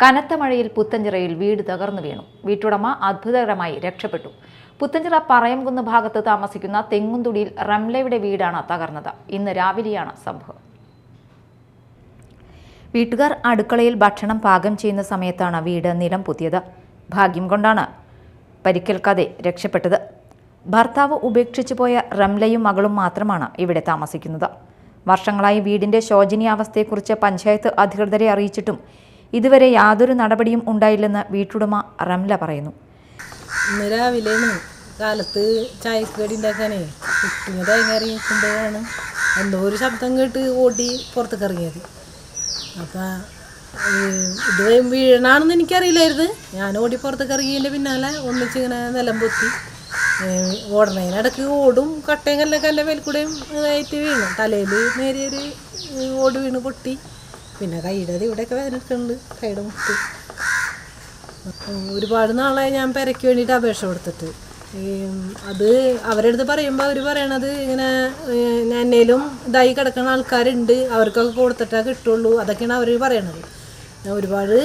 കനത്ത മഴയിൽ പുത്തഞ്ചിറയിൽ വീട് തകർന്നു വീണു. വീട്ടുടമ അത്ഭുതകരമായി രക്ഷപ്പെട്ടു. പുത്തഞ്ചിറ പറയംകുന്ന് ഭാഗത്ത് താമസിക്കുന്ന തെങ്ങുംതുടിയിൽ റംലയുടെ വീടാണ് തകർന്നത്. ഇന്ന് രാവിലെയാണ് സംഭവം. വീട്ടുകാർ അടുക്കളയിൽ ഭക്ഷണം പാകം ചെയ്യുന്ന സമയത്താണ് വീട് നിലം പൊത്തിയത്. ഭാഗ്യം കൊണ്ടാണ് പരിക്കേൽക്കാതെ രക്ഷപ്പെട്ടത്. ഭർത്താവ് ഉപേക്ഷിച്ചു പോയ റംലയും മകളും മാത്രമാണ് ഇവിടെ താമസിക്കുന്നത്. വർഷങ്ങളായി വീടിന്റെ ശോചനീയാവസ്ഥയെക്കുറിച്ച് പഞ്ചായത്ത് അധികൃതരെ അറിയിച്ചിട്ടും ഇതുവരെ യാതൊരു നടപടിയും ഉണ്ടായില്ലെന്ന് വീട്ടുടമ റംല പറയുന്നു. ഇന്ന് രാവിലെ കാലത്ത് ചായക്ക് കടി ഉണ്ടാക്കാനേ കുട്ടിന് തേങ്ങ ഇറങ്ങിക്കുമ്പോഴാണ് എന്തോ ഒരു ശബ്ദം കേട്ട് ഓടി പുറത്തേക്ക് ഇറങ്ങിയത്. അപ്പം ഇത് വീഴണാണെന്ന് എനിക്കറിയില്ലായിരുന്നു. ഞാൻ ഓടി പുറത്തേക്ക് ഇറങ്ങിയതിന്റെ പിന്നാലെ ഒന്നിച്ചിങ്ങനെ നിലം പൊത്തി ഓടണതിനിടക്ക് ഓടും കട്ടയും കല്ലൊക്കെ എന്റെ മേൽക്കൂടെയും ഇതായിട്ട് വീണു. തലയിൽ നേരിയൊരു ഓട് വീണ് പൊട്ടി. പിന്നെ കൈയുടെ ഇവിടെയൊക്കെ വേദനക്കുണ്ട് കൈയുടെ മുട്ട്. ഒരുപാട് നാളായി ഞാൻ പെരയ്ക്ക് വേണ്ടിയിട്ട് അപേക്ഷ കൊടുത്തിട്ട്. ഈ, അത് അവരുടെ അടുത്ത് പറയുമ്പോൾ അവർ പറയണത് ഇങ്ങനെ ഞാൻ എന്നേലും ഇതായി കിടക്കുന്ന ആൾക്കാരുണ്ട്. അവർക്കൊക്കെ കൊടുത്തിട്ടേ കിട്ടുള്ളൂ. അതൊക്കെയാണ് അവർ പറയണത്. ഒരുപാട്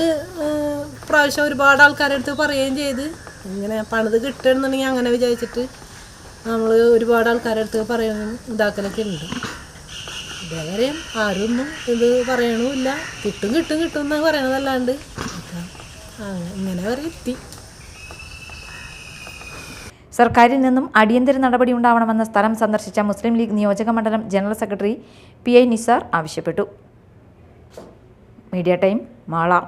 പ്രാവശ്യം ഒരുപാട് ആൾക്കാരുടെ അടുത്ത് പറയുകയും ചെയ്ത്. ഇങ്ങനെ പണിത് കിട്ടണമെന്നുണ്ടെങ്കിൽ അങ്ങനെ വിചാരിച്ചിട്ട് നമ്മൾ ഒരുപാട് ആൾക്കാരുടെ അടുത്ത് പറയുകയും ഇതാക്കലൊക്കെ ഉണ്ട്. ഇതേവരെ ആരൊന്നും ഇത് പറയണമില്ല. കിട്ടും കിട്ടും കിട്ടും എന്നാണ് പറയണതല്ലാണ്ട്. അങ്ങനെ വരെ എത്തി. സർക്കാരിൽ നിന്നും അടിയന്തര നടപടി ഉണ്ടാവണമെന്ന സ്ഥലം സന്ദർശിച്ച മുസ്ലിം ലീഗ് നിയോജക മണ്ഡലം general secretary P I Nisar ആവശ്യപ്പെട്ടു. Media time Mala.